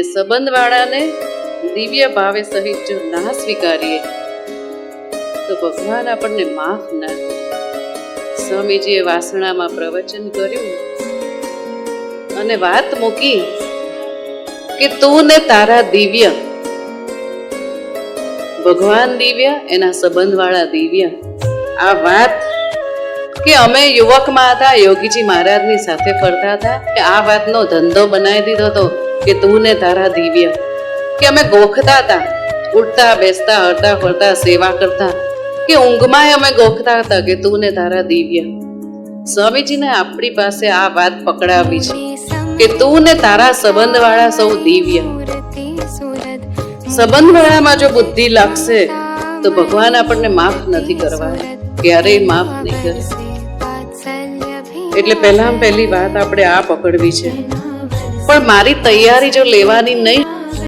એ સંબંધવાળાને દિવ્ય ભાવે સહિત જો ના સ્વીકારીએ, તો ભગવાન આપણને માફ ના સ્વામીજીએ વાસણામાં પ્રવચન કર્યું અને વાત મૂકી કે તું ને તારા દિવ્ય, ભગવાન દિવ્ય, એના સંબંધવાળા દિવ્ય, આ વાત કે અમે યુવકમાં હતા, યોગીજી મહારાજની સાથે ફરતા હતા, કે આ વાતનો ધંધો બનાવી દીધો હતો. કે તું ને તારા દિવ્ય. કે અમે ગોખતા હતા ઉઠતા બેસતા, હરતા, ફરતા, સેવા કરતા. કે ઊંઘમાં અમે ગોખતા હતા કે તું ને તારા દિવ્ય. સ્વામીજીને આપણી પાસે આ વાત પકડાવી છે, કે તું ને તારા સંબંધવાળા સૌ દિવ્ય. સંબંધવાળામાં જો બુદ્ધિ લાગશે, તો ભગવાન આપણને માફ નથી કરવા. ક્યારેય માફ નહીં કરે. એટલે પહેલામાં પહેલી વાત આપણે આ પકડવી છે. પણ મારી તૈયારી જો લેવાની નહીં